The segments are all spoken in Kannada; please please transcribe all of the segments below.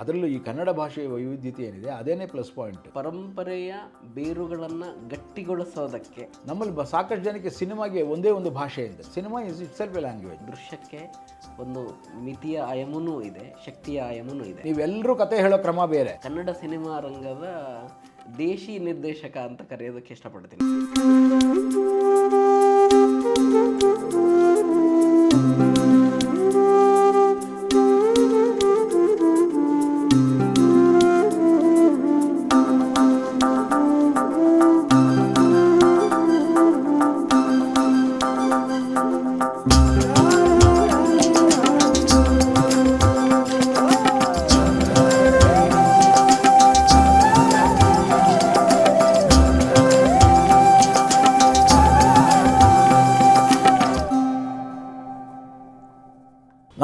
ಅದರಲ್ಲೂ ಈ ಕನ್ನಡ ಭಾಷೆಯ ವೈವಿಧ್ಯತೆ ಏನಿದೆ ಅದೇನೇ ಪ್ಲಸ್ ಪಾಯಿಂಟ್ ಪರಂಪರೆಯ ಬೇರುಗಳನ್ನು ಗಟ್ಟಿಗೊಳಿಸೋದಕ್ಕೆ ನಮ್ಮಲ್ಲಿ ಬ ಸಾಕಷ್ಟು ಜನಕ್ಕೆ ಸಿನಿಮಾಗೆ ಒಂದೇ ಒಂದು ಭಾಷೆ ಇದೆ. Cinema is itself a language ದೃಶ್ಯಕ್ಕೆ ಒಂದು ಮಿತಿಯ ಆಯಮನೂ ಇದೆ ಶಕ್ತಿಯ ಆಯಮನೂ ಇದೆ. ನೀವೆಲ್ಲರೂ ಕತೆ ಹೇಳೋ ಕ್ರಮ ಬೇರೆ. ಕನ್ನಡ ಸಿನಿಮಾ ರಂಗದ ದೇಶಿ ನಿರ್ದೇಶಕ ಅಂತ ಕರೆಯೋದಕ್ಕೆ ಇಷ್ಟಪಡ್ತೀನಿ.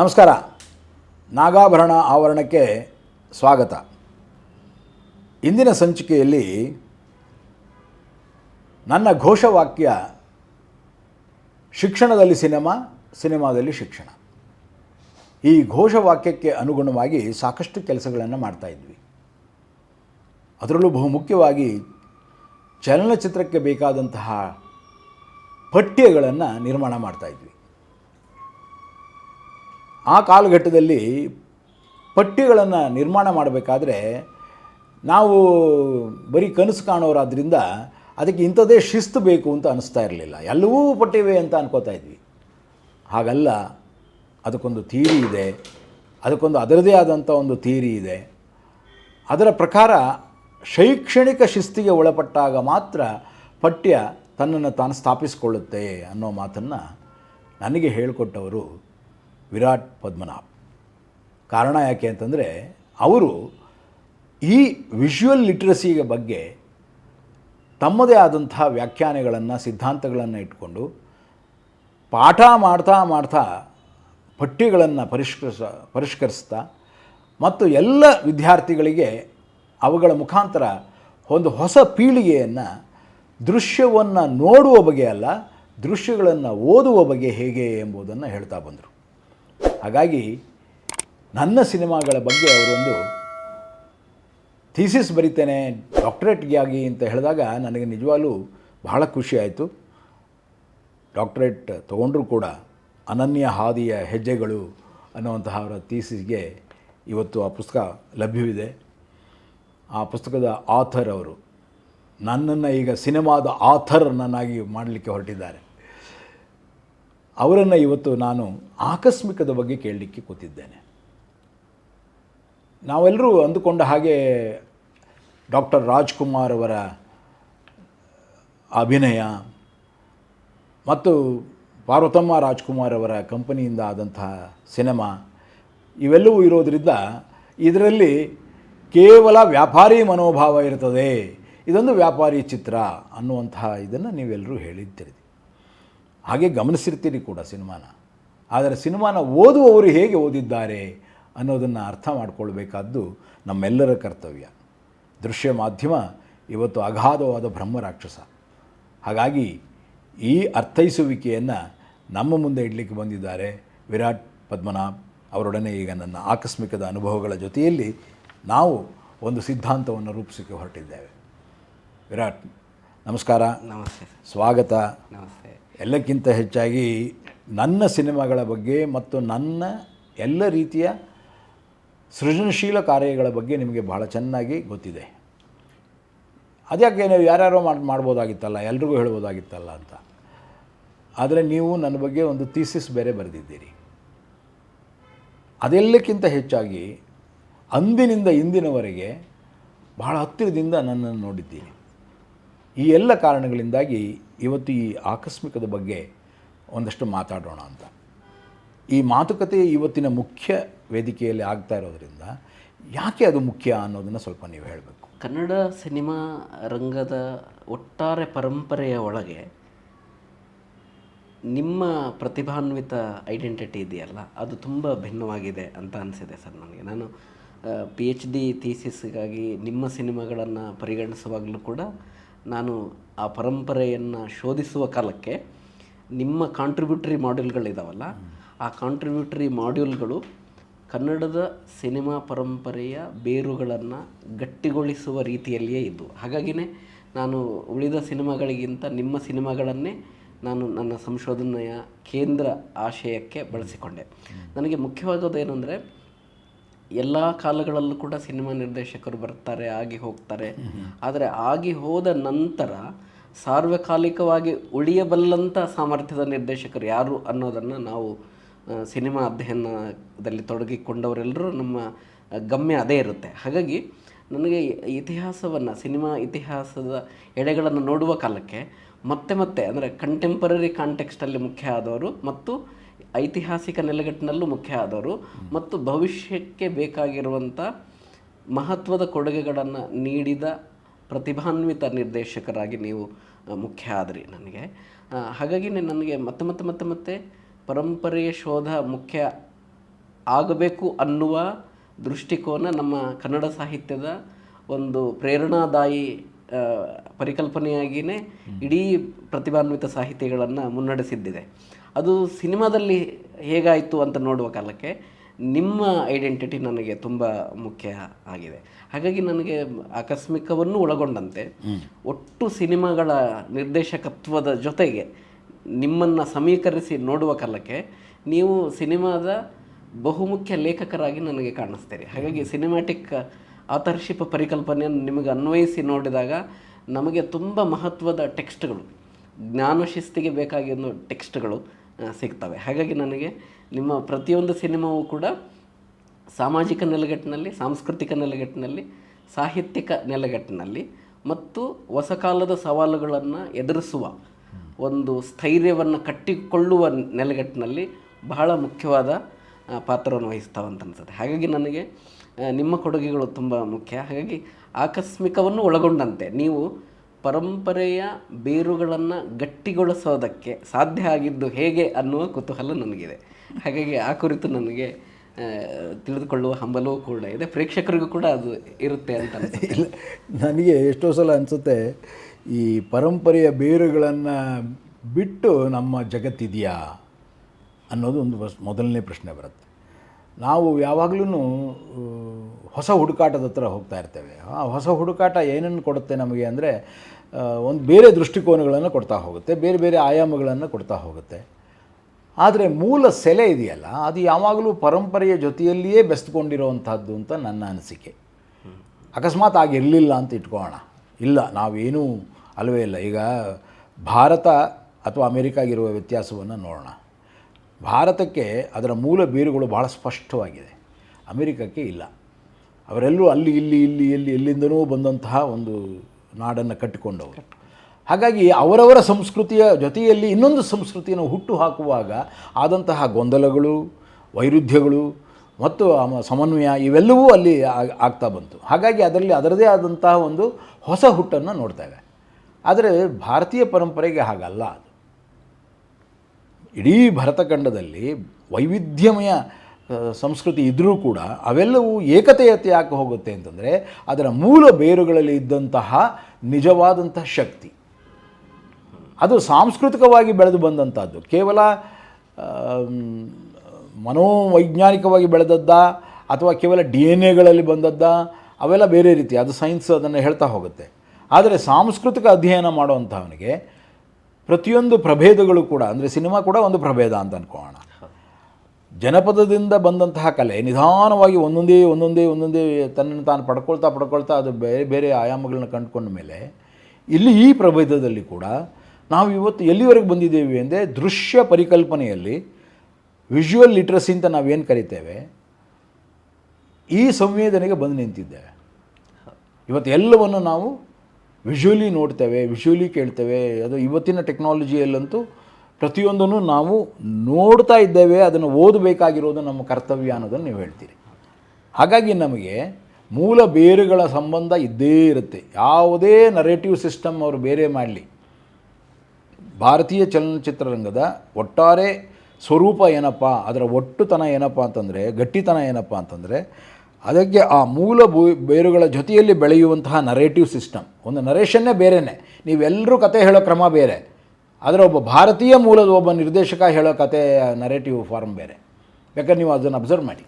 ನಮಸ್ಕಾರ. ನಾಗಾಭರಣ ಆವರಣಕ್ಕೆ ಸ್ವಾಗತ. ಇಂದಿನ ಸಂಚಿಕೆಯಲ್ಲಿ ನನ್ನ ಘೋಷವಾಕ್ಯ ಶಿಕ್ಷಣದಲ್ಲಿ ಸಿನಿಮಾ, ಸಿನಿಮಾದಲ್ಲಿ ಶಿಕ್ಷಣ. ಈ ಘೋಷವಾಕ್ಯಕ್ಕೆ ಅನುಗುಣವಾಗಿ ಸಾಕಷ್ಟು ಕೆಲಸಗಳನ್ನು ಮಾಡ್ತಾ ಇದ್ವಿ. ಅದರಲ್ಲೂ ಬಹುಮುಖ್ಯವಾಗಿ ಚಲನಚಿತ್ರಕ್ಕೆ ಬೇಕಾದಂತಹ ಪಠ್ಯಗಳನ್ನು ನಿರ್ಮಾಣ ಮಾಡ್ತಾ ಇದ್ವಿ. ಆ ಕಾಲಘಟ್ಟದಲ್ಲಿ ಪಠ್ಯಗಳನ್ನು ನಿರ್ಮಾಣ ಮಾಡಬೇಕಾದ್ರೆ ನಾವು ಬರೀ ಕನಸು ಕಾಣೋರಾದ್ರಿಂದ ಅದಕ್ಕೆ ಇಂಥದ್ದೇ ಶಿಸ್ತು ಬೇಕು ಅಂತ ಅನಿಸ್ತಾ ಇರಲಿಲ್ಲ. ಎಲ್ಲವೂ ಪಠ್ಯವೇ ಅಂತ ಅನ್ಕೋತಾ ಇದ್ವಿ. ಹಾಗಲ್ಲ, ಅದಕ್ಕೊಂದು ಥೀರಿ ಇದೆ, ಅದಕ್ಕೊಂದು ಅದರದೇ ಆದಂಥ ಒಂದು ಥೀರಿ ಇದೆ. ಅದರ ಪ್ರಕಾರ ಶೈಕ್ಷಣಿಕ ಶಿಸ್ತಿಗೆ ಒಳಪಟ್ಟಾಗ ಮಾತ್ರ ಪಠ್ಯ ತನ್ನನ್ನು ತಾನು ಸ್ಥಾಪಿಸಿಕೊಳ್ಳುತ್ತೆ ಅನ್ನೋ ಮಾತನ್ನು ನನಗೆ ಹೇಳಿಕೊಟ್ಟವರು ವಿರಾಟ್ ಪದ್ಮನಾಭ್. ಕಾರಣ ಯಾಕೆ ಅಂತಂದರೆ ಅವರು ಈ ವಿಷುವಲ್ ಲಿಟ್ರಸಿಯ ಬಗ್ಗೆ ತಮ್ಮದೇ ಆದಂಥ ವ್ಯಾಖ್ಯಾನಗಳನ್ನು, ಸಿದ್ಧಾಂತಗಳನ್ನು ಇಟ್ಕೊಂಡು ಪಾಠ ಮಾಡ್ತಾ ಮಾಡ್ತಾ ಪಠ್ಯಗಳನ್ನು ಪರಿಷ್ಕರಿಸ, ಪರಿಷ್ಕರಿಸ್ತಾ ಮತ್ತು ಎಲ್ಲ ವಿದ್ಯಾರ್ಥಿಗಳಿಗೆ ಅವುಗಳ ಮುಖಾಂತರ ಒಂದು ಹೊಸ ಪೀಳಿಗೆಯನ್ನು, ದೃಶ್ಯವನ್ನು ನೋಡುವ ಬಗೆ ಅಲ್ಲ, ದೃಶ್ಯಗಳನ್ನು ಓದುವ ಬಗೆ ಹೇಗೆ ಎಂಬುದನ್ನು ಹೇಳ್ತಾ ಬಂದರು. ಹಾಗಾಗಿ ನನ್ನ ಸಿನಿಮಾಗಳ ಬಗ್ಗೆ ಅವರೊಂದು ಥೀಸಿಸ್ ಬರಿತೇನೆ ಡಾಕ್ಟ್ರೇಟ್ಗಾಗಿ ಅಂತ ಹೇಳಿದಾಗ ನನಗೆ ನಿಜವಾಗ್ಲೂ ಬಹಳ ಖುಷಿ ಆಯಿತು. ಡಾಕ್ಟ್ರೇಟ್ ತೊಗೊಂಡ್ರೂ ಕೂಡ ಅನನ್ಯ ಹಾದಿಯ ಹೆಜ್ಜೆಗಳು ಅನ್ನುವಂತಹ ಅವರ ಥೀಸಿಸ್ಗೆ ಇವತ್ತು ಆ ಪುಸ್ತಕ ಲಭ್ಯವಿದೆ. ಆ ಪುಸ್ತಕದ ಆಥರ್ ಅವರು ನನ್ನನ್ನು ಈಗ ಸಿನಿಮಾದ ಆಥರ್ನನ್ನಾಗಿ ಮಾಡಲಿಕ್ಕೆ ಹೊರಟಿದ್ದಾರೆ. ಅವರನ್ನು ಇವತ್ತು ನಾನು ಆಕಸ್ಮಿಕದ ಬಗ್ಗೆ ಕೇಳಲಿಕ್ಕೆ ಕೂತಿದ್ದೇನೆ. ನಾವೆಲ್ಲರೂ ಅಂದುಕೊಂಡ ಹಾಗೆ ಡಾಕ್ಟರ್ ರಾಜ್ಕುಮಾರ್ ಅವರ ಅಭಿನಯ ಮತ್ತು ಪಾರ್ವತಮ್ಮ ರಾಜ್ಕುಮಾರ್ ಅವರ ಕಂಪನಿಯಿಂದ ಆದಂತಹ ಸಿನಿಮಾ ಇವೆಲ್ಲವೂ ಇರೋದರಿಂದ ಇದರಲ್ಲಿ ಕೇವಲ ವ್ಯಾಪಾರಿ ಮನೋಭಾವ ಇರ್ತದೆ. ಇದೊಂದು ವ್ಯಾಪಾರಿ ಚಿತ್ರ ಅನ್ನುವಂತಹ ಇದನ್ನು ನೀವೆಲ್ಲರೂ ಹೇಳಿದ್ದೀರಿ. ಹಾಗೆ ಗಮನಿಸಿರ್ತೀರಿ ಕೂಡ ಸಿನಿಮಾನ. ಆದರೆ ಸಿನಿಮಾನ ಓದುವವರು ಹೇಗೆ ಓದಿದ್ದಾರೆ ಅನ್ನೋದನ್ನು ಅರ್ಥ ಮಾಡಿಕೊಳ್ಬೇಕಾದ್ದು ನಮ್ಮೆಲ್ಲರ ಕರ್ತವ್ಯ. ದೃಶ್ಯ ಮಾಧ್ಯಮ ಇವತ್ತು ಅಗಾಧವಾದ ಬ್ರಹ್ಮರಾಕ್ಷಸ ಹಾಗಾಗಿ ಈ ಅರ್ಥೈಸುವಿಕೆಯನ್ನು ನಮ್ಮ ಮುಂದೆ ಇಡಲಿಕ್ಕೆ ಬಂದಿದ್ದಾರೆ ವಿರಾಟ್ ಪದ್ಮನಾಭ್ ಅವರೊಡನೆ ಈಗ ನನ್ನ ಆಕಸ್ಮಿಕದ ಅನುಭವಗಳ ಜೊತೆಯಲ್ಲಿ ನಾವು ಒಂದು ಸಿದ್ಧಾಂತವನ್ನು ರೂಪಿಸಿಕೆ ಹೊರಟಿದ್ದೇವೆ. ವಿರಾಟ್ ನಮಸ್ಕಾರ. ನಮಸ್ತೆ. ಸ್ವಾಗತ. ನಮಸ್ತೆ. ಎಲ್ಲಕ್ಕಿಂತ ಹೆಚ್ಚಾಗಿ ನನ್ನ ಸಿನಿಮಾಗಳ ಬಗ್ಗೆ ಮತ್ತು ನನ್ನ ಎಲ್ಲ ರೀತಿಯ ಸೃಜನಶೀಲ ಕಾರ್ಯಗಳ ಬಗ್ಗೆ ನಿಮಗೆ ಬಹಳ ಚೆನ್ನಾಗಿ ಗೊತ್ತಿದೆ. ಅದ್ಯಾಕೆ ನೀವು ಯಾರ್ಯಾರೋ ಮಾಡಿ ಮಾಡ್ಬೋದಾಗಿತ್ತಲ್ಲ, ಎಲ್ರಿಗೂ ಹೇಳ್ಬೋದಾಗಿತ್ತಲ್ಲ ಅಂತ. ಆದರೆ ನೀವು ನನ್ನ ಬಗ್ಗೆ ಒಂದು ಥೀಸಿಸ್ ಬೇರೆ ಬರೆದಿದ್ದೀರಿ. ಅದೆಲ್ಲಕ್ಕಿಂತ ಹೆಚ್ಚಾಗಿ ಅಂದಿನಿಂದ ಇಂದಿನವರೆಗೆ ಬಹಳ ಹತ್ತಿರದಿಂದ ನನ್ನನ್ನು ನೋಡಿದ್ದೀರಿ ಈ ಎಲ್ಲ ಕಾರಣಗಳಿಂದಾಗಿ ಇವತ್ತು ಈ ಆಕಸ್ಮಿಕದ ಬಗ್ಗೆ ಒಂದಷ್ಟು ಮಾತಾಡೋಣ ಅಂತ. ಈ ಮಾತುಕತೆ ಇವತ್ತಿನ ಮುಖ್ಯ ವೇದಿಕೆಯಲ್ಲಿ ಆಗ್ತಾ ಇರೋದರಿಂದ ಯಾಕೆ ಅದು ಮುಖ್ಯ ಅನ್ನೋದನ್ನು ಸ್ವಲ್ಪ ನೀವು ಹೇಳಬೇಕು. ಕನ್ನಡ ಸಿನಿಮಾ ರಂಗದ ಒಟ್ಟಾರೆ ಪರಂಪರೆಯ ಒಳಗೆ ನಿಮ್ಮ ಪ್ರತಿಭಾನ್ವಿತ ಐಡೆಂಟಿಟಿ ಇದೆಯಲ್ಲ, ಅದು ತುಂಬ ಭಿನ್ನವಾಗಿದೆ ಅಂತ ಅನಿಸಿದೆ ಸರ್ ನನಗೆ. ನಾನು ಪಿ ಎಚ್ ಡಿ ಥೀಸಿಸ್ಗಾಗಿ ನಿಮ್ಮ ಸಿನಿಮಾಗಳನ್ನು ಪರಿಗಣಿಸುವಾಗಲೂ ಕೂಡ ನಾನು ಆ ಪರಂಪರೆಯನ್ನು ಶೋಧಿಸುವ ಕಾಲಕ್ಕೆ ನಿಮ್ಮ ಕಾಂಟ್ರಿಬ್ಯೂಟರಿ ಮಾಡ್ಯೂಲ್ಗಳಿದಾವಲ್ಲ ಆ ಕಾಂಟ್ರಿಬ್ಯೂಟರಿ ಮಾಡ್ಯೂಲ್ಗಳು ಕನ್ನಡದ ಸಿನಿಮಾ ಪರಂಪರೆಯ ಬೇರುಗಳನ್ನು ಗಟ್ಟಿಗೊಳಿಸುವ ರೀತಿಯಲ್ಲಿಯೇ ಇದ್ದು ಹಾಗಾಗಿನೇ ನಾನು ಉಳಿದ ಸಿನಿಮಾಗಳಿಗಿಂತ ನಿಮ್ಮ ಸಿನಿಮಾಗಳನ್ನೇ ನಾನು ನನ್ನ ಸಂಶೋಧನೆಯ ಕೇಂದ್ರ ಆಶಯಕ್ಕೆ ಬಳಸಿಕೊಂಡೆ. ನನಗೆ ಮುಖ್ಯವಾದದ್ದು ಏನಂದರೆ ಎಲ್ಲ ಕಾಲಗಳಲ್ಲೂ ಕೂಡ ಸಿನಿಮಾ ನಿರ್ದೇಶಕರು ಬರ್ತಾರೆ ಆಗಿ ಹೋಗ್ತಾರೆ. ಆದರೆ ಆಗಿ ಹೋದ ನಂತರ ಸಾರ್ವಕಾಲಿಕವಾಗಿ ಉಳಿಯಬಲ್ಲಂಥ ಸಾಮರ್ಥ್ಯದ ನಿರ್ದೇಶಕರು ಯಾರು ಅನ್ನೋದನ್ನು ನಾವು ಸಿನಿಮಾ ಅಧ್ಯಯನದಲ್ಲಿ ತೊಡಗಿಕೊಂಡವರೆಲ್ಲರೂ ನಮ್ಮ ಗಮ್ಯ ಅದೇ ಇರುತ್ತೆ. ಹಾಗಾಗಿ ನನಗೆ ಇತಿಹಾಸವನ್ನು, ಸಿನಿಮಾ ಇತಿಹಾಸದ ಎಳೆಗಳನ್ನು ನೋಡುವ ಕಾಲಕ್ಕೆ ಮತ್ತೆ ಮತ್ತೆ, ಅಂದರೆ ಕಂಟೆಂಪರರಿ ಕಾಂಟೆಕ್ಸ್ಟಲ್ಲಿ ಮುಖ್ಯ ಆದವರು ಮತ್ತು ಐತಿಹಾಸಿಕ ನೆಲೆಗಟ್ಟಿನಲ್ಲೂ ಮುಖ್ಯ ಆದವರು ಮತ್ತು ಭವಿಷ್ಯಕ್ಕೆ ಬೇಕಾಗಿರುವಂಥ ಮಹತ್ವದ ಕೊಡುಗೆಗಳನ್ನು ನೀಡಿದ ಪ್ರತಿಭಾನ್ವಿತ ನಿರ್ದೇಶಕರಾಗಿ ನೀವು ಮುಖ್ಯ ಆದ್ರಿ ನನಗೆ. ಹಾಗಾಗಿ ನನಗೆ ಮತ್ತೆ ಮತ್ತೆ ಮತ್ತೆ ಮತ್ತೆ ಪರಂಪರೆಯ ಶೋಧ ಮುಖ್ಯ ಆಗಬೇಕು ಅನ್ನುವ ದೃಷ್ಟಿಕೋನ ನಮ್ಮ ಕನ್ನಡ ಸಾಹಿತ್ಯದ ಒಂದು ಪ್ರೇರಣಾದಾಯಿ ಪರಿಕಲ್ಪನೆಯಾಗಿಯೇ ಇಡೀ ಪ್ರತಿಭಾನ್ವಿತ ಸಾಹಿತ್ಯಗಳನ್ನು ಮುನ್ನಡೆಸಿದ್ದಿದೆ. ಅದು ಸಿನಿಮಾದಲ್ಲಿ ಹೇಗಾಯಿತು ಅಂತ ನೋಡುವ ಕಾಲಕ್ಕೆ ನಿಮ್ಮ ಐಡೆಂಟಿಟಿ ನನಗೆ ತುಂಬ ಮುಖ್ಯ ಆಗಿದೆ. ಹಾಗಾಗಿ ನನಗೆ ಆಕಸ್ಮಿಕವನ್ನು ಒಳಗೊಂಡಂತೆ ಒಟ್ಟು ಸಿನಿಮಾಗಳ ನಿರ್ದೇಶಕತ್ವದ ಜೊತೆಗೆ ನಿಮ್ಮನ್ನು ಸಮೀಕರಿಸಿ ನೋಡುವ ಕಾಲಕ್ಕೆ ನೀವು ಸಿನಿಮಾದ ಬಹುಮುಖ್ಯ ಲೇಖಕರಾಗಿ ನನಗೆ ಕಾಣಿಸ್ತೀರಿ. ಹಾಗಾಗಿ ಸಿನಿಮ್ಯಾಟಿಕ್ ಆಥರ್ಶಿಪ್ ಪರಿಕಲ್ಪನೆಯನ್ನು ನಿಮಗೆ ಅನ್ವಯಿಸಿ ನೋಡಿದಾಗ ನಮಗೆ ತುಂಬ ಮಹತ್ವದ ಟೆಕ್ಸ್ಟ್ಗಳು ಜ್ಞಾನಶಿಸ್ತಿಗೆ ಬೇಕಾಗಿರೋ ಟೆಕ್ಸ್ಟ್ಗಳು ಸಿಗ್ತವೆ. ಹಾಗಾಗಿ ನನಗೆ ನಿಮ್ಮ ಪ್ರತಿಯೊಂದು ಸಿನಿಮಾವೂ ಕೂಡ ಸಾಮಾಜಿಕ ನೆಲೆಗಟ್ಟಿನಲ್ಲಿ, ಸಾಂಸ್ಕೃತಿಕ ನೆಲೆಗಟ್ಟಿನಲ್ಲಿ, ಸಾಹಿತ್ಯಿಕ ನೆಲೆಗಟ್ಟಿನಲ್ಲಿ ಮತ್ತು ಹೊಸ ಕಾಲದ ಸವಾಲುಗಳನ್ನು ಎದುರಿಸುವ ಒಂದು ಸ್ಥೈರ್ಯವನ್ನು ಕಟ್ಟಿಕೊಳ್ಳುವ ನೆಲೆಗಟ್ಟಿನಲ್ಲಿ ಬಹಳ ಮುಖ್ಯವಾದ ಪಾತ್ರವನ್ನು ವಹಿಸ್ತಾವೆ ವಹಿಸ್ತಾವಂತ ಅನ್ಸುತ್ತೆ. ಹಾಗಾಗಿ ನನಗೆ ನಿಮ್ಮ ಕೊಡುಗೆಗಳು ತುಂಬ ಮುಖ್ಯ. ಹಾಗಾಗಿ ಆಕಸ್ಮಿಕವನ್ನು ಒಳಗೊಂಡಂತೆ ನೀವು ಪರಂಪರೆಯ ಬೇರುಗಳನ್ನು ಗಟ್ಟಿಗೊಳಿಸೋದಕ್ಕೆ ಸಾಧ್ಯ ಆಗಿದ್ದು ಹೇಗೆ ಅನ್ನುವ ಕುತೂಹಲ ನನಗಿದೆ. ಹಾಗಾಗಿ ಆ ಕುರಿತು ನನಗೆ ತಿಳಿದುಕೊಳ್ಳುವ ಹಂಬಲವೂ ಕೂಡ ಇದೆ. ಪ್ರೇಕ್ಷಕರಿಗೂ ಕೂಡ ಅದು ಇರುತ್ತೆ ಅಂತ ಇಲ್ಲ, ನನಗೆ ಎಷ್ಟೋ ಸಲ ಅನಿಸುತ್ತೆ, ಈ ಪರಂಪರೆಯ ಬೇರುಗಳನ್ನು ಬಿಟ್ಟು ನಮ್ಮ ಜಗತ್ತಿದೆಯಾ ಅನ್ನೋದು ಒಂದು ಮೊದಲನೇ ಪ್ರಶ್ನೆ ಬರುತ್ತೆ. ನಾವು ಯಾವಾಗಲೂ ಹೊಸ ಹುಡುಕಾಟದ ಹತ್ರ ಹೋಗ್ತಾ ಇರ್ತೇವೆ. ಆ ಹೊಸ ಹುಡುಕಾಟ ಏನನ್ನು ಕೊಡುತ್ತೆ ನಮಗೆ ಅಂದರೆ ಒಂದು ಬೇರೆ ದೃಷ್ಟಿಕೋನಗಳನ್ನು ಕೊಡ್ತಾ ಹೋಗುತ್ತೆ, ಬೇರೆ ಬೇರೆ ಆಯಾಮಗಳನ್ನು ಕೊಡ್ತಾ ಹೋಗುತ್ತೆ. ಆದರೆ ಮೂಲ ಸೆಲೆ ಇದೆಯಲ್ಲ, ಅದು ಯಾವಾಗಲೂ ಪರಂಪರೆಯ ಜೊತೆಯಲ್ಲಿಯೇ ಬೆಸ್ತುಕೊಂಡಿರುವಂಥದ್ದು ಅಂತ ನನ್ನ ಅನಿಸಿಕೆ. ಅಕಸ್ಮಾತ್ ಆಗಿರಲಿಲ್ಲ ಅಂತ ಇಟ್ಕೋಣ ಇಲ್ಲ, ನಾವೇನೂ ಅಲ್ಲವೇ ಇಲ್ಲ. ಈಗ ಭಾರತ ಅಥವಾ ಅಮೇರಿಕಾಗಿರುವ ವ್ಯತ್ಯಾಸವನ್ನು ನೋಡೋಣ. ಭಾರತಕ್ಕೆ ಅದರ ಮೂಲ ಬೇರುಗಳು ಭಾಳ ಸ್ಪಷ್ಟವಾಗಿದೆ. ಅಮೇರಿಕಕ್ಕೆ ಇಲ್ಲ. ಅವರೆಲ್ಲರೂ ಅಲ್ಲಿ, ಇಲ್ಲಿ ಇಲ್ಲಿ ಇಲ್ಲಿ ಎಲ್ಲಿಂದನೂ ಬಂದಂತಹ ಒಂದು ನಾಡನ್ನು ಕಟ್ಟಿಕೊಂಡವರು. ಹಾಗಾಗಿ ಅವರವರ ಸಂಸ್ಕೃತಿಯ ಜೊತೆಯಲ್ಲಿ ಇನ್ನೊಂದು ಸಂಸ್ಕೃತಿಯನ್ನು ಹುಟ್ಟು ಹಾಕುವಾಗ ಆದಂತಹ ಗೊಂದಲಗಳು, ವೈರುಧ್ಯಗಳು ಮತ್ತು ಸಮನ್ವಯ ಇವೆಲ್ಲವೂ ಅಲ್ಲಿ ಆಗ್- ಆಗ್ತಾ ಬಂತು. ಹಾಗಾಗಿ ಅದರಲ್ಲಿ ಅದರದೇ ಆದಂತಹ ಒಂದು ಹೊಸ ಹುಟ್ಟನ್ನು ನೋಡ್ತೇವೆ ಆದರೆ ಭಾರತೀಯ ಪರಂಪರೆಗೆ ಹಾಗಲ್ಲ ಅದು. ಇಡೀ ಭರತಖಂಡದಲ್ಲಿ ವೈವಿಧ್ಯಮಯ ಸಂಸ್ಕೃತಿ ಇದ್ದರೂ ಕೂಡ ಅವೆಲ್ಲವೂ ಏಕತೆಯತೆ ಯಾಕೆ ಹೋಗುತ್ತೆ ಅಂತಂದರೆ ಅದರ ಮೂಲ ಬೇರುಗಳಲ್ಲಿ ಇದ್ದಂತಹ ನಿಜವಾದಂತಹ ಶಕ್ತಿ. ಅದು ಸಾಂಸ್ಕೃತಿಕವಾಗಿ ಬೆಳೆದು ಬಂದಂಥದ್ದು. ಕೇವಲ ಮನೋವೈಜ್ಞಾನಿಕವಾಗಿ ಬೆಳೆದದ್ದ, ಅಥವಾ ಕೇವಲ ಡಿ ಎನ್ ಎಗಳಲ್ಲಿ ಬಂದದ್ದ, ಅವೆಲ್ಲ ಬೇರೆ ರೀತಿ, ಅದು ಸೈನ್ಸ್ ಅದನ್ನು ಹೇಳ್ತಾ ಹೋಗುತ್ತೆ. ಆದರೆ ಸಾಂಸ್ಕೃತಿಕ ಅಧ್ಯಯನ ಮಾಡುವಂಥವನಿಗೆ ಪ್ರತಿಯೊಂದು ಪ್ರಭೇದಗಳು ಕೂಡ, ಅಂದರೆ ಸಿನಿಮಾ ಕೂಡ ಒಂದು ಪ್ರಭೇದ ಅಂತ ಅನ್ಕೋಣ. ಜನಪದದಿಂದ ಬಂದಂತಹ ಕಲೆ, ನಿಧಾನವಾಗಿ ಒಂದೊಂದೇ ಒಂದೊಂದೇ ಒಂದೊಂದೇ ತನ್ನನ್ನು ತಾನು ಪಡ್ಕೊಳ್ತಾ ಪಡ್ಕೊಳ್ತಾ ಅದು ಬೇರೆ ಬೇರೆ ಆಯಾಮಗಳನ್ನ ಕಂಡುಕೊಂಡ ಮೇಲೆ, ಇಲ್ಲಿ ಈ ಪ್ರಭೇದದಲ್ಲಿ ಕೂಡ ನಾವು ಇವತ್ತು ಎಲ್ಲಿವರೆಗೆ ಬಂದಿದ್ದೇವೆ ಅಂದರೆ ದೃಶ್ಯ ಪರಿಕಲ್ಪನೆಯಲ್ಲಿ ವಿಜುವಲ್ ಲಿಟ್ರಸಿ ಅಂತ ನಾವೇನು ಕರಿತೇವೆ? ಈ ಸಂವೇದನೆಗೆ ಬಂದು ನಿಂತಿದ್ದೇವೆ. ಇವತ್ತು ಎಲ್ಲವನ್ನು ನಾವು ವಿಜುವಲಿ ನೋಡ್ತೇವೆ ವಿಜುವಲಿ ಕೇಳ್ತೇವೆ. ಅದು ಇವತ್ತಿನ ಟೆಕ್ನಾಲಜಿಯಲ್ಲಂತೂ ಪ್ರತಿಯೊಂದನ್ನು ನಾವು ನೋಡ್ತಾ ಇದ್ದೇವೆ, ಅದನ್ನು ಓದಬೇಕಾಗಿರೋದು ನಮ್ಮ ಕರ್ತವ್ಯ ಅನ್ನೋದನ್ನು ನೀವು ಹೇಳ್ತೀರಿ. ಹಾಗಾಗಿ ನಮಗೆ ಮೂಲ ಬೇರುಗಳ ಸಂಬಂಧ ಇದ್ದೇ ಇರುತ್ತೆ. ಯಾವುದೇ ನರೇಟಿವ್ ಸಿಸ್ಟಮ್ ಅವರು ಬೇರೆ ಮಾಡಲಿ. ಭಾರತೀಯ ಚಲನಚಿತ್ರರಂಗದ ಒಟ್ಟಾರೆ ಸ್ವರೂಪ ಏನಪ್ಪ, ಅದರ ಒಟ್ಟುತನ ಏನಪ್ಪ ಅಂತಂದರೆ, ಗಟ್ಟಿತನ ಏನಪ್ಪ ಅಂತಂದರೆ, ಅದಕ್ಕೆ ಆ ಮೂಲ ಬೇರುಗಳ ಜೊತೆಯಲ್ಲಿ ಬೆಳೆಯುವಂತಹ ನರೇಟಿವ್ ಸಿಸ್ಟಮ್ ಒಂದು ನರೇಷನ್ನೇ ಬೇರೆಯೇ ನೀವೆಲ್ಲರೂ ಕತೆ ಹೇಳೋ ಕ್ರಮ ಬೇರೆ. ಆದರೆ ಒಬ್ಬ ಭಾರತೀಯ ಮೂಲದ ಒಬ್ಬ ನಿರ್ದೇಶಕ ಹೇಳೋ ಕತೆ ನರೇಟಿವ್ ಫಾರ್ಮ್ ಬೇರೆ. ಬೇಕಾದ್ರೆ ನೀವು ಅದನ್ನು ಅಬ್ಸರ್ವ್ ಮಾಡಿ.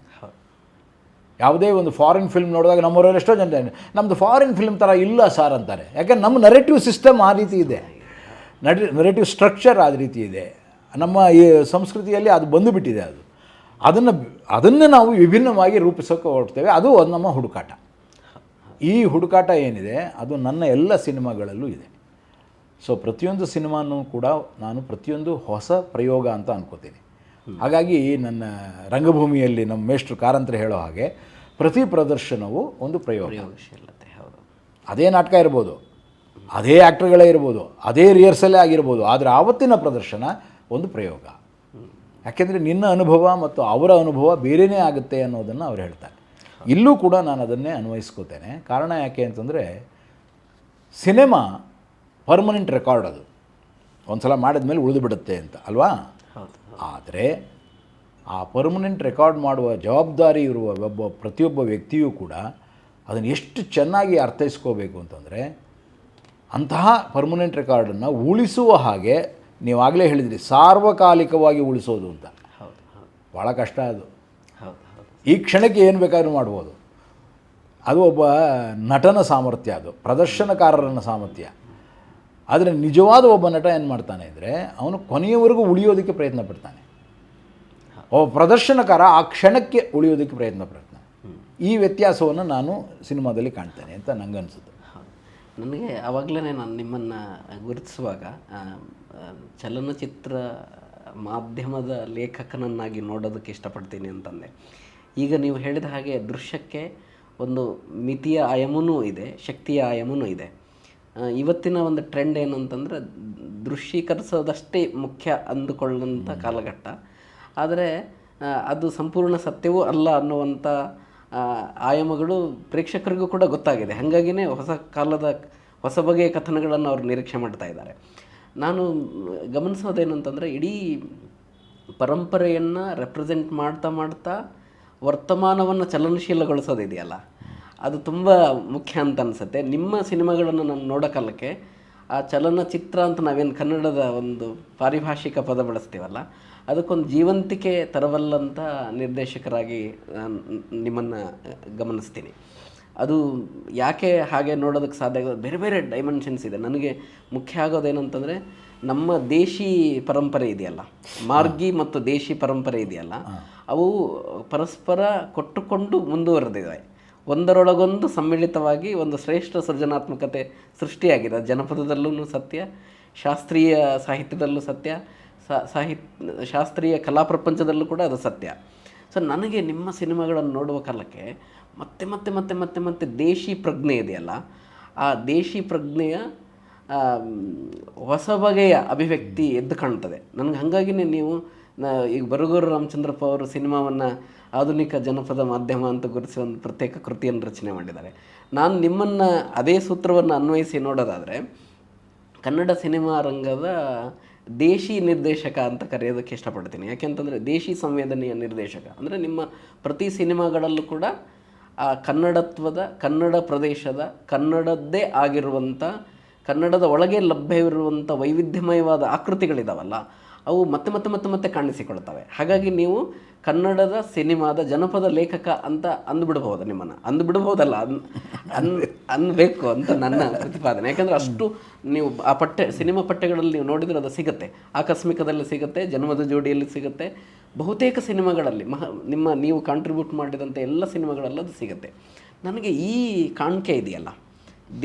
ಯಾವುದೇ ಒಂದು ಫಾರಿನ್ ಫಿಲ್ಮ್ ನೋಡಿದಾಗ ನಮ್ಮವರಲ್ಲಿ ಎಷ್ಟೋ ಜನ ನಮ್ಮದು ಫಾರಿನ್ ಫಿಲ್ಮ್ ಥರ ಇಲ್ಲ ಸರ್ ಅಂತಾರೆ. ಯಾಕಂದ್ರೆ ನಮ್ಮ ನರೇಟಿವ್ ಸಿಸ್ಟಮ್ ಆ ರೀತಿ ಇದೆ. ನರೇಟಿವ್ ಸ್ಟ್ರಕ್ಚರ್ ಆ ರೀತಿ ಇದೆ. ನಮ್ಮ ಈ ಸಂಸ್ಕೃತಿಯಲ್ಲಿ ಅದು ಬಂದುಬಿಟ್ಟಿದೆ ಅದು. ಅದನ್ನು ಅದನ್ನು ನಾವು ವಿಭಿನ್ನವಾಗಿ ರೂಪಿಸೋಕೆ ಹೊರಡ್ತೇವೆ. ಅದು ಒಂದು ನಮ್ಮ ಹುಡುಕಾಟ. ಈ ಹುಡುಕಾಟ ಏನಿದೆ ಅದು ನನ್ನ ಎಲ್ಲ ಸಿನಿಮಾಗಳಲ್ಲೂ ಇದೆ. ಸೊ ಪ್ರತಿಯೊಂದು ಸಿನಿಮಾನೂ ಕೂಡ ನಾನು ಪ್ರತಿಯೊಂದು ಹೊಸ ಪ್ರಯೋಗ ಅಂತ ಅನ್ಕೋತೀನಿ. ಹಾಗಾಗಿ ನನ್ನ ರಂಗಭೂಮಿಯಲ್ಲಿ ನಮ್ಮ ಮೇಷ್ಟ್ರು ಕಾರಂತರ ಹೇಳೋ ಹಾಗೆ ಪ್ರತಿ ಪ್ರದರ್ಶನವು ಒಂದು ಪ್ರಯೋಗ. ಅದೇ ನಾಟಕ ಇರ್ಬೋದು. ಅದೇ ಆ್ಯಕ್ಟರ್ಗಳೇ ಇರ್ಬೋದು ಅದೇ ರಿಹರ್ಸಲೇ ಆಗಿರ್ಬೋದು ಆದರೆ ಆವತ್ತಿನ ಪ್ರದರ್ಶನ ಒಂದು ಪ್ರಯೋಗ. ಯಾಕೆಂದರೆ ನಿನ್ನ ಅನುಭವ ಮತ್ತು ಅವರ ಅನುಭವ ಬೇರೆಯೇ ಆಗುತ್ತೆ ಅನ್ನೋದನ್ನು ಅವ್ರು ಹೇಳ್ತಾರೆ. ಇಲ್ಲೂ ಕೂಡ ನಾನು ಅದನ್ನೇ ಅನ್ವಯಿಸ್ಕೋತೇನೆ. ಕಾರಣ ಯಾಕೆ ಅಂತಂದರೆ ಸಿನಿಮಾ ಪರ್ಮನೆಂಟ್ ರೆಕಾರ್ಡ್ ಅದು. ಒಂದು ಸಲ ಮಾಡಿದ ಮೇಲೆ ಉಳಿದು ಬಿಡುತ್ತೆ ಅಂತ ಅಲ್ವಾ? ಆದರೆ ಆ ಪರ್ಮನೆಂಟ್ ರೆಕಾರ್ಡ್ ಮಾಡುವ ಜವಾಬ್ದಾರಿ ಇರುವ ಒಬ್ಬ ಪ್ರತಿಯೊಬ್ಬ ವ್ಯಕ್ತಿಯೂ ಕೂಡ ಅದನ್ನು ಎಷ್ಟು ಚೆನ್ನಾಗಿ ಅರ್ಥೈಸ್ಕೋಬೇಕು ಅಂತಂದರೆ ಅಂತಹ ಪರ್ಮನೆಂಟ್ ರೆಕಾರ್ಡನ್ನು ಉಳಿಸುವ ಹಾಗೆ ನೀವಾಗಲೇ ಹೇಳಿದ್ರಿ ಸಾರ್ವಕಾಲಿಕವಾಗಿ ಉಳಿಸೋದು ಅಂತ. ಹೌದು ಹೌದು. ಭಾಳ ಕಷ್ಟ ಅದು. ಹೌದು ಹೌದು. ಈ ಕ್ಷಣಕ್ಕೆ ಏನು ಬೇಕಾದ್ರೂ ಮಾಡ್ಬೋದು. ಅದು ಒಬ್ಬ ನಟನ ಸಾಮರ್ಥ್ಯ ಅದು ಪ್ರದರ್ಶನಕಾರರನ್ನ ಸಾಮರ್ಥ್ಯ. ಆದರೆ ನಿಜವಾದ ಒಬ್ಬ ನಟ ಏನು ಮಾಡ್ತಾನೆ ಅಂದರೆ ಅವನು ಕೊನೆಯವರೆಗೂ ಉಳಿಯೋದಕ್ಕೆ ಪ್ರಯತ್ನ ಪಡ್ತಾನೆ. ಒಬ್ಬ ಪ್ರದರ್ಶನಕಾರ ಆ ಕ್ಷಣಕ್ಕೆ ಉಳಿಯೋದಕ್ಕೆ ಪ್ರಯತ್ನ ಪಡ್ತಾನೆ. ಈ ವ್ಯತ್ಯಾಸವನ್ನು ನಾನು ಸಿನಿಮಾದಲ್ಲಿ ಕಾಣ್ತೇನೆ ಅಂತ ನನಗನ್ಸುತ್ತೆ ನನಗೆ ಆವಾಗಲೇ ನಾನು ನಿಮ್ಮನ್ನು ಗುರುತಿಸುವಾಗ ಚಲನಚಿತ್ರ ಮಾಧ್ಯಮದ ಲೇಖಕನನ್ನಾಗಿ ನೋಡೋದಕ್ಕೆ ಇಷ್ಟಪಡ್ತೀನಿ ಅಂತಂದೆ. ಈಗ ನೀವು ಹೇಳಿದ ಹಾಗೆ ದೃಶ್ಯಕ್ಕೆ ಒಂದು ಮಿತಿಯ ಆಯಾಮನೂ ಇದೆ ಶಕ್ತಿಯ ಆಯಾಮನೂ ಇದೆ. ಇವತ್ತಿನ ಒಂದು ಟ್ರೆಂಡ್ ಏನು ಏನಂತಂದರೆ ದೃಶ್ಯೀಕರಿಸೋದಷ್ಟೇ ಮುಖ್ಯ ಅಂದುಕೊಳ್ಳುವಂಥ ಕಾಲಘಟ್ಟ. ಆದರೆ ಅದು ಸಂಪೂರ್ಣ ಸತ್ಯವೂ ಅಲ್ಲ ಅನ್ನುವಂಥ ಆಯಾಮಗಳು ಪ್ರೇಕ್ಷಕರಿಗೂ ಕೂಡ ಗೊತ್ತಾಗಿದೆ. ಹಾಗಾಗಿನೇ ಹೊಸ ಕಾಲದ, ಹೊಸ ಬಗೆಯ ಕಥನಗಳನ್ನು ಅವರು ನಿರೀಕ್ಷೆ ಮಾಡ್ತಾ ಇದ್ದಾರೆ. ನಾನು ಗಮನಿಸೋದೇನು ಅಂತಂದರೆ ಇಡೀ ಪರಂಪರೆಯನ್ನು ರೆಪ್ರೆಸೆಂಟ್ ಮಾಡ್ತಾ ಮಾಡ್ತಾ ವರ್ತಮಾನವನ್ನು ಚಲನಶೀಲಗೊಳಿಸೋದಿದೆಯಲ್ಲ? ಅದು ತುಂಬ ಮುಖ್ಯ ಅಂತ ಅನಿಸುತ್ತೆ. ನಿಮ್ಮ ಸಿನಿಮಾಗಳನ್ನು ನಾನು ನೋಡೋ ಕಾಲಕ್ಕೆ ಆ ಚಲನಚಿತ್ರ ಅಂತ ನಾವೇನು ಕನ್ನಡದ ಒಂದು ಪಾರಿಭಾಷಿಕ ಪದ ಬಳಸ್ತೀವಲ್ಲ ಅದಕ್ಕೊಂದು ಜೀವಂತಿಕೆ ತರವಲ್ಲಂಥ ನಿರ್ದೇಶಕರಾಗಿ ನಾನು ನಿಮ್ಮನ್ನು ಗಮನಿಸ್ತೀನಿ. ಅದು ಯಾಕೆ ಹಾಗೆ ನೋಡೋದಕ್ಕೆ ಸಾಧ್ಯ ಆಗೋದು ಬೇರೆ ಬೇರೆ ಡೈಮೆನ್ಷನ್ಸ್ ಇದೆ. ನನಗೆ ಮುಖ್ಯ ಆಗೋದೇನಂತಂದರೆ ನಮ್ಮ ದೇಶಿ ಪರಂಪರೆ ಇದೆಯಲ್ಲ. ಮಾರ್ಗಿ ಮತ್ತು ದೇಶಿ ಪರಂಪರೆ ಇದೆಯಲ್ಲ. ಅವು ಪರಸ್ಪರ ಕೊಟ್ಟುಕೊಂಡು ಮುಂದುವರೆದಿದೆ ಒಂದರೊಳಗೊಂದು ಸಮ್ಮಿಳಿತವಾಗಿ ಒಂದು ಶ್ರೇಷ್ಠ ಸೃಜನಾತ್ಮಕತೆ ಸೃಷ್ಟಿಯಾಗಿದೆ. ಜನಪದದಲ್ಲೂ ಸತ್ಯ ಶಾಸ್ತ್ರೀಯ ಸಾಹಿತ್ಯದಲ್ಲೂ ಸತ್ಯ ಸಾಹಿತ್ ಶಾಸ್ತ್ರೀಯ ಕಲಾ ಪ್ರಪಂಚದಲ್ಲೂ ಕೂಡ ಅದು ಸತ್ಯ. ಸೊ ನನಗೆ ನಿಮ್ಮ ಸಿನಿಮಾಗಳನ್ನು ನೋಡುವ ಕಾಲಕ್ಕೆ ಮತ್ತೆ ಮತ್ತೆ ಮತ್ತೆ ಮತ್ತೆ ಮತ್ತೆ ದೇಶಿ ಪ್ರಜ್ಞೆ ಇದೆಯಲ್ಲ, ಆ ದೇಶಿ ಪ್ರಜ್ಞೆಯ ಹೊಸ ಬಗೆಯ ಅಭಿವ್ಯಕ್ತಿ ಎದ್ದು ಕಾಣ್ತದೆ. ನನಗೆ ಹಾಗಾಗಿನೇ ನೀವು ಈಗ ಬರಗೂರು ರಾಮಚಂದ್ರಪ್ಪ ಅವರು ಸಿನಿಮಾವನ್ನು ಆಧುನಿಕ ಜನಪದ ಮಾಧ್ಯಮ ಅಂತ ಗುರುತಿಸಿ ಒಂದು ಪ್ರತ್ಯೇಕ ಕೃತಿಯನ್ನು ರಚನೆ ಮಾಡಿದ್ದಾರೆ. ನಾನು ನಿಮ್ಮನ್ನು ಅದೇ ಸೂತ್ರವನ್ನು ಅನ್ವಯಿಸಿ ನೋಡೋದಾದರೆ, ಕನ್ನಡ ಸಿನಿಮಾ ರಂಗದ ದೇಶಿ ನಿರ್ದೇಶಕ ಅಂತ ಕರೆಯೋದಕ್ಕೆ ಇಷ್ಟಪಡ್ತೀನಿ. ಯಾಕೆಂತಂದರೆ ದೇಶಿ ಸಂವೇದನೆಯ ನಿರ್ದೇಶಕ. ಅಂದರೆ ನಿಮ್ಮ ಪ್ರತಿ ಸಿನಿಮಾಗಳಲ್ಲೂ ಕೂಡ ಆ ಕನ್ನಡತ್ವದ, ಕನ್ನಡ ಪ್ರದೇಶದ, ಕನ್ನಡದ್ದೇ ಆಗಿರುವಂಥ ಕನ್ನಡದ ಒಳಗೆ ಲಭ್ಯವಿರುವಂಥ ವೈವಿಧ್ಯಮಯವಾದ ಆಕೃತಿಗಳಿದಾವಲ್ಲ, ಅವು ಮತ್ತೆ ಮತ್ತೆ ಮತ್ತೆ ಮತ್ತೆ ಕಾಣಿಸಿಕೊಳ್ತವೆ. ಹಾಗಾಗಿ ನೀವು ಕನ್ನಡದ ಸಿನಿಮಾದ ಜನಪದ ಲೇಖಕ ಅಂತ ಅಂದ್ಬಿಡ್ಬೋದು ನಿಮ್ಮನ್ನು. ಅಂದ್ಬಿಡ್ಬೋದಲ್ಲ ಅನ್ ಅನ್ ಅನ್ಬೇಕು ಅಂತ ನನ್ನ ಪ್ರತಿಪಾದನೆ. ಯಾಕಂದರೆ ಅಷ್ಟು ನೀವು ಆ ಪಠ್ಯ, ಸಿನಿಮಾ ಪಠ್ಯಗಳಲ್ಲಿ ನೀವು ನೋಡಿದ್ರೆ ಅದು ಸಿಗುತ್ತೆ. ಆಕಸ್ಮಿಕದಲ್ಲಿ ಸಿಗುತ್ತೆ, ಜನ್ಮದ ಜೋಡಿಯಲ್ಲಿ ಸಿಗುತ್ತೆ. ಬಹುತೇಕ ಸಿನಿಮಾಗಳಲ್ಲಿ ಮಹ ನಿಮ್ಮ ನೀವು ಕಾಂಟ್ರಿಬ್ಯೂಟ್ ಮಾಡಿದಂಥ ಎಲ್ಲ ಸಿನಿಮಾಗಳಲ್ಲಿ ಅದು ಸಿಗುತ್ತೆ. ನನಗೆ ಈ ಕಾಣಿಕೆ ಇದೆಯಲ್ಲ.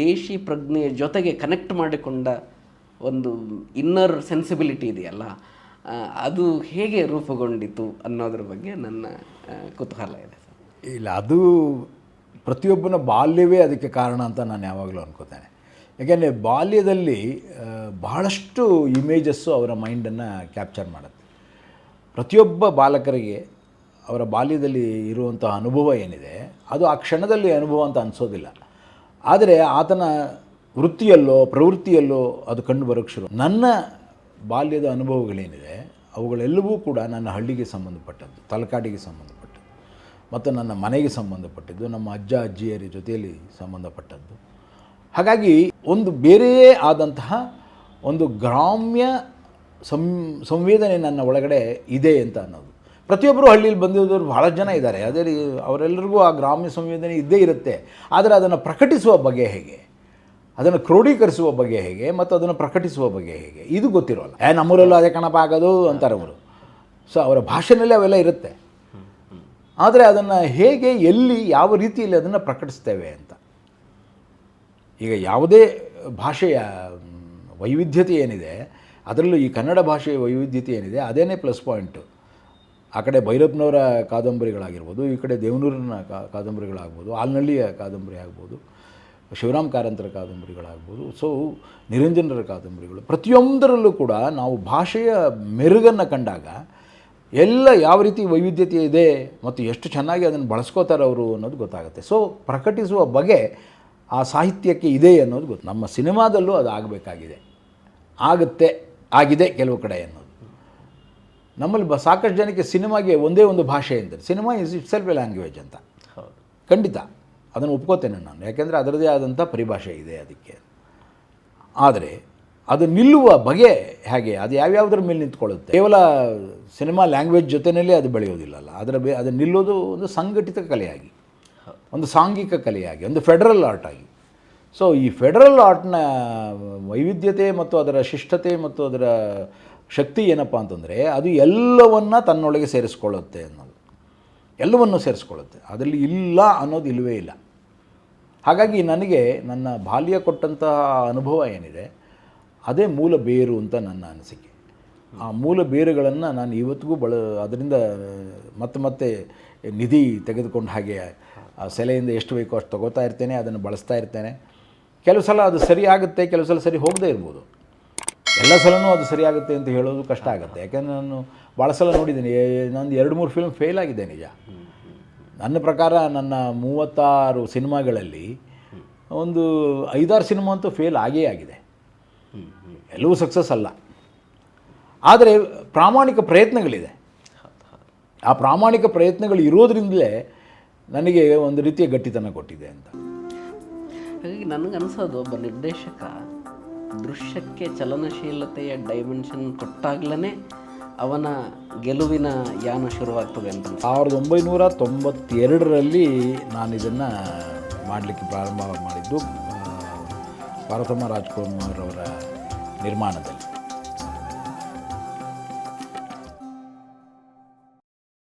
ದೇಶಿ ಪ್ರಜ್ಞೆಯ ಜೊತೆಗೆ ಕನೆಕ್ಟ್ ಮಾಡಿಕೊಂಡ ಒಂದು ಇನ್ನರ್ ಸೆನ್ಸಿಬಿಲಿಟಿ ಇದೆಯಲ್ಲ. ಅದು ಹೇಗೆ ರೂಪುಗೊಂಡಿತು ಅನ್ನೋದ್ರ ಬಗ್ಗೆ ನನ್ನ ಕುತೂಹಲ ಇದೆ ಇಲ್ಲ, ಅದು ಪ್ರತಿಯೊಬ್ಬನ ಬಾಲ್ಯವೇ ಅದಕ್ಕೆ ಕಾರಣ ಅಂತ ನಾನು ಯಾವಾಗಲೂ ಅನ್ಕೋತೇನೆ. ಯಾಕೆಂದರೆ ಬಾಲ್ಯದಲ್ಲಿ ಬಹಳಷ್ಟು ಇಮೇಜಸ್ಸು ಅವರ ಮೈಂಡನ್ನು ಕ್ಯಾಪ್ಚರ್ ಮಾಡುತ್ತೆ. ಪ್ರತಿಯೊಬ್ಬ ಬಾಲಕರಿಗೆ ಅವರ ಬಾಲ್ಯದಲ್ಲಿ ಇರುವಂಥ ಅನುಭವ ಏನಿದೆ, ಅದು ಆ ಕ್ಷಣದಲ್ಲಿ ಅನುಭವ ಅಂತ ಅನಿಸೋದಿಲ್ಲ. ಆದರೆ ಆತನ ವೃತ್ತಿಯಲ್ಲೋ, ಪ್ರವೃತ್ತಿಯಲ್ಲೋ ಅದು ಕಂಡು ಬರೋಕ್ಕೆ ಶುರು. ನನ್ನ ಬಾಲ್ಯದ ಅನುಭವಗಳೇನಿದೆ, ಅವುಗಳೆಲ್ಲವೂ ಕೂಡ ನನ್ನ ಹಳ್ಳಿಗೆ ಸಂಬಂಧಪಟ್ಟದ್ದು, ತಲಕಾಡಿಗೆ ಸಂಬಂಧಪಟ್ಟದ್ದು, ಮತ್ತು ನನ್ನ ಮನೆಗೆ ಸಂಬಂಧಪಟ್ಟಿದ್ದು, ನಮ್ಮ ಅಜ್ಜ, ಅಜ್ಜಿಯರ ಜೊತೆಯಲ್ಲಿ ಸಂಬಂಧಪಟ್ಟದ್ದು. ಹಾಗಾಗಿ ಒಂದು ಬೇರೆಯೇ ಆದಂತಹ ಒಂದು ಗ್ರಾಮ್ಯ ಸಂ, ಸಂವೇದನೆ ನನ್ನ ಒಳಗಡೆ ಇದೆ ಅಂತ ಅನ್ನೋದು. ಪ್ರತಿಯೊಬ್ಬರು ಹಳ್ಳಿಯಲ್ಲಿ ಬಂದಿರೋದವ್ರು ಬಹಳ ಜನ ಇದ್ದಾರೆ. ಅದೇ ಅವರೆಲ್ಲರಿಗೂ ಆ ಗ್ರಾಮ್ಯ ಸಂವೇದನೆ ಇದ್ದೇ ಇರುತ್ತೆ. ಆದರೆ ಅದನ್ನು ಪ್ರಕಟಿಸುವ ಬಗೆ ಹೇಗೆ? ಅದನ್ನು ಕ್ರೋಢೀಕರಿಸುವ ಬಗ್ಗೆ ಹೇಗೆ ಮತ್ತು ಅದನ್ನು ಪ್ರಕಟಿಸುವ ಬಗ್ಗೆ ಹೇಗೆ? ಇದು ಗೊತ್ತಿರೋಲ್ಲ. ಏ, ನಮ್ಮೂರಲ್ಲೂ ಅದೇ ಕಣಪ ಆಗೋದು ಅಂತಾರೆ ಅವರು. ಸೊ ಅವರ ಭಾಷೆನಲ್ಲೇ ಅವೆಲ್ಲ ಇರುತ್ತೆ. ಆದರೆ ಅದನ್ನು ಹೇಗೆ, ಎಲ್ಲಿ, ಯಾವ ರೀತಿಯಲ್ಲಿ ಅದನ್ನು ಪ್ರಕಟಿಸ್ತೇವೆ ಅಂತ. ಈಗ ಯಾವುದೇ ಭಾಷೆಯ ವೈವಿಧ್ಯತೆ ಏನಿದೆ, ಅದರಲ್ಲೂ ಈ ಕನ್ನಡ ಭಾಷೆಯ ವೈವಿಧ್ಯತೆ ಏನಿದೆ, ಅದೇನೇ ಪ್ಲಸ್ ಪಾಯಿಂಟು ಆ ಕಡೆ ಭೈರಪ್ಪನವರ ಕಾದಂಬರಿಗಳಾಗಿರ್ಬೋದು, ಈ ಕಡೆ ದೇವನೂರಿನ ಕಾದಂಬರಿಗಳಾಗ್ಬೋದು ಆಲ್ನಳ್ಳಿಯ ಕಾದಂಬರಿ ಆಗ್ಬೋದು. ಶಿವರಾಮ್ ಕಾರಂತರ ಕಾದಂಬರಿಗಳಾಗ್ಬೋದು ಸೊ ನಿರಂಜನರ ಕಾದಂಬರಿಗಳು. ಪ್ರತಿಯೊಂದರಲ್ಲೂ ಕೂಡ ನಾವು ಭಾಷೆಯ ಮೆರುಗನ್ನು ಕಂಡಾಗ ಎಲ್ಲ ಯಾವ ರೀತಿ ವೈವಿಧ್ಯತೆ ಇದೆ ಮತ್ತು ಎಷ್ಟು ಚೆನ್ನಾಗಿ ಅದನ್ನು ಬಳಸ್ಕೋತಾರೆ ಅವರು ಅನ್ನೋದು ಗೊತ್ತಾಗುತ್ತೆ. ಸೊ ಪ್ರಕಟಿಸುವ ಬಗೆ ಆ ಸಾಹಿತ್ಯಕ್ಕೆ ಇದೆ ಅನ್ನೋದು ಗೊತ್ತು. ನಮ್ಮ ಸಿನಿಮಾದಲ್ಲೂ ಅದು ಆಗಬೇಕಾಗಿದೆ. ಆಗುತ್ತೆ ಆಗಿದೆ ಕೆಲವು ಕಡೆ ಅನ್ನೋದು. ನಮ್ಮಲ್ಲಿ ಬ ಸಾಕಷ್ಟು ಜನಕ್ಕೆ ಸಿನಿಮಾಗೆ ಒಂದೇ ಒಂದು ಭಾಷೆ ಅಂತಾರೆ cinema is itself a language ಅಂತ. ಹೌದು. ಖಂಡಿತ. ಅದನ್ನು ಒಪ್ಕೋತೇನೆ ನಾನು. ಯಾಕೆಂದರೆ ಅದರದೇ ಆದಂಥ ಪರಿಭಾಷೆ ಇದೆ ಅದಕ್ಕೆ. ಆದರೆ ಅದು ನಿಲ್ಲುವ ಬಗೆ ಹೇಗೆ? ಅದು ಯಾವ್ಯಾವುದ್ರ ಮೇಲೆ ನಿಂತ್ಕೊಳ್ಳುತ್ತೆ? ಕೇವಲ ಸಿನಿಮಾ ಲ್ಯಾಂಗ್ವೇಜ್ ಜೊತೆಯಲ್ಲೇ ಅದು ಬೆಳೆಯೋದಿಲ್ಲಲ್ಲ. ಅದರ ಬೇ, ಅದು ನಿಲ್ಲೋದು ಒಂದು ಸಂಘಟಿತ ಕಲೆಯಾಗಿ. ಒಂದು ಸಾಂಘಿಕ ಕಲೆಯಾಗಿ. ಒಂದು ಫೆಡರಲ್ ಆರ್ಟ್ ಆಗಿ. ಸೊ, ಈ ಫೆಡರಲ್ ಆರ್ಟ್ನ ವೈವಿಧ್ಯತೆ ಮತ್ತು ಅದರ ಶಿಷ್ಟತೆ ಮತ್ತು ಅದರ ಶಕ್ತಿ ಏನಪ್ಪ ಅಂತಂದರೆ, ಅದು ಎಲ್ಲವನ್ನ ತನ್ನೊಳಗೆ ಸೇರಿಸ್ಕೊಳ್ಳುತ್ತೆ ಅನ್ನೋದು. ಎಲ್ಲವನ್ನು ಸೇರಿಸ್ಕೊಳ್ಳುತ್ತೆ. ಅದರಲ್ಲಿ ಇಲ್ಲ ಅನ್ನೋದು ಇಲ್ಲವೇ ಇಲ್ಲ. ಹಾಗಾಗಿ ನನಗೆ ನನ್ನ ಬಾಲ್ಯ ಕೊಟ್ಟಂತಹ ಅನುಭವ ಏನಿದೆ, ಅದೇ ಮೂಲ ಬೇರು ಅಂತ ನನ್ನ ಅನಿಸಿಕೆ. ಆ ಮೂಲ ಬೇರುಗಳನ್ನು ನಾನು ಇವತ್ತಿಗೂ ಬಳ, ಅದರಿಂದ ಮತ್ತೆ ಮತ್ತೆ ನಿಧಿ ತೆಗೆದುಕೊಂಡು ಹಾಗೆ, ಆ ಸೆಲೆಯಿಂದ ಎಷ್ಟು ಬೇಕೋ ಅಷ್ಟು ತಗೋತಾ ಇರ್ತೇನೆ, ಅದನ್ನು ಬಳಸ್ತಾ ಇರ್ತೇನೆ. ಕೆಲವು ಸಲ ಅದು ಸರಿ ಆಗುತ್ತೆ, ಕೆಲವು ಸಲ ಸರಿ ಹೋಗದೇ ಇರ್ಬೋದು. ಎಲ್ಲ ಸಲನೂ ಅದು ಸರಿಯಾಗುತ್ತೆ ಅಂತ ಹೇಳೋದು ಕಷ್ಟ ಆಗುತ್ತೆ. ಯಾಕೆಂದರೆ ನಾನು ಭಾಳ ಸಲ ನೋಡಿದ್ದೀನಿ ನಂದು ಎರಡು ಮೂರು ಫಿಲ್ಮ್ ಫೇಲ್ ಆಗಿದೆ ನಿಜ. ನನ್ನ ಪ್ರಕಾರ ನನ್ನ ಮೂವತ್ತಾರು ಸಿನಿಮಾಗಳಲ್ಲಿ ಒಂದು ಐದಾರು ಸಿನಿಮಾ ಅಂತೂ ಫೇಲ್ ಆಗೇ ಆಗಿದೆ. ಎಲ್ಲವೂ ಸಕ್ಸಸ್ ಅಲ್ಲ. ಆದರೆ ಪ್ರಾಮಾಣಿಕ ಪ್ರಯತ್ನಗಳಿದೆ. ಆ ಪ್ರಾಮಾಣಿಕ ಪ್ರಯತ್ನಗಳು ಇರೋದ್ರಿಂದಲೇ ನನಗೆ ಒಂದು ರೀತಿಯ ಗಟ್ಟಿತನ ಕೊಟ್ಟಿದೆ ಅಂತ. ಹಾಗಾಗಿ ನನಗನ್ಸೋದು ಒಬ್ಬ ನಿರ್ದೇಶಕ ದೃಶ್ಯಕ್ಕೆ ಚಲನಶೀಲತೆಯ ಡೈಮೆನ್ಷನ್ ಕೊಟ್ಟಾಗ್ಲೇ ಅವನ ಗೆಲುವಿನ ಯಾನ ಶುರುವಾಗ್ತದೆ ಅಂತ. ಸಾವಿರದ ಒಂಬೈನೂರ ತೊಂಬತ್ತೆರಡರಲ್ಲಿ ನಾನು ಇದನ್ನು ಮಾಡಲಿಕ್ಕೆ ಪ್ರಾರಂಭ ಮಾಡಿದ್ದು ಆ, ರಾಜ್ಕುಮಾರ್ ಅವರ ನಿರ್ಮಾಣದಲ್ಲಿ